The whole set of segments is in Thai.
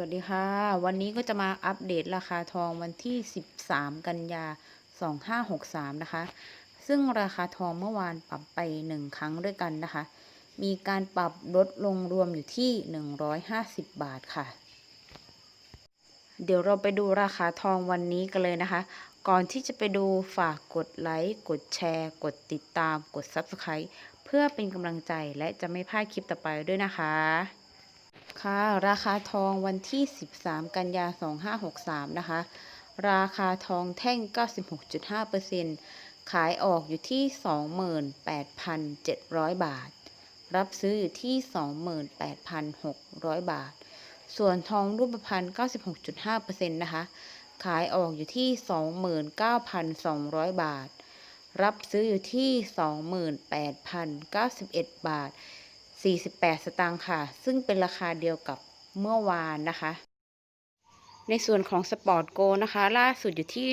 วัสดีค่ะ วันนี้ก็จะมาอัปเดตราคาทองวันที่ 13 กันยา 2563 นะคะ ซึ่งราคาทองเมื่อวานปรับไป 1 ครั้งด้วยกันนะคะ มีการปรับลดลงรวมอยู่ที่ 150 บาทค่ะ เดี๋ยวเราไปดูราคาทองวันนี้กันเลยนะคะ ก่อนที่จะไปดูฝากกดไลค์ กดแชร์ กดติดตาม กด Subscribe เพื่อเป็นกำลังใจและจะไม่พลาดคลิปต่อไปด้วยนะคะ ค่ะ ราคาทองวันที่ 13 กันยา 2563 นะคะ ราคาทองแท่ง 96.5%ขายออกอยู่ที่ 28,700 บาท รับซื้ออยู่ที่ 28,600 บาท ส่วนทองรูปพรรณ 96.5%นะคะ ขายออกอยู่ที่ 29,200 บาท รับซื้ออยู่ที่ 28,091 บาท 48 สตางค์ค่ะ ซึ่งเป็นราคาเดียวกับเมื่อวานนะคะ ในส่วนของสปอร์ตโกนะคะ ล่าสุดอยู่ที่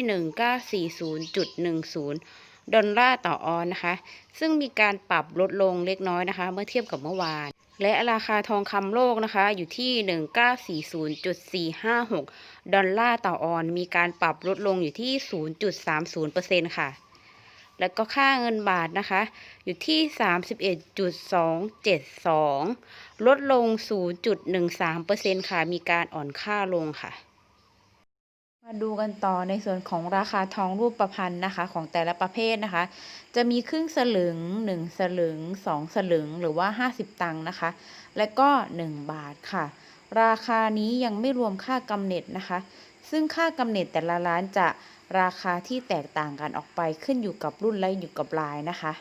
1940.10 ดอลลาร์ต่อออนนะคะ ซึ่งมีการปรับลดลงเล็กน้อยนะคะ เมื่อเทียบกับเมื่อวาน และราคาทองคำโลกนะคะ อยู่ที่ 1940.456 ดอลลาร์ต่อออน มีการปรับลดลงอยู่ที่ 0.30%ค่ะ แล้วก็ค่าเงินบาทนะคะ อยู่ที่ 31.272 ลดลง 0.13%ค่ะ มีการอ่อนค่าลงค่ะ มาดูกันต่อในส่วนของราคาทองรูปประพันธ์นะคะ ของแต่ละประเภทนะคะ จะมีครึ่งสลึง 1 สลึง 2 สลึง หรือว่า 50 ตังค์นะคะ และก็ 1 บาทค่ะ ราคานี้ยังไม่รวมค่ากำเนิดนะคะ ซึ่งค่ากำเนิดแต่ละร้านจะราคาที่แตกต่างกันออกไปขึ้นอยู่กับรุ่นและอยู่กับลายนะคะ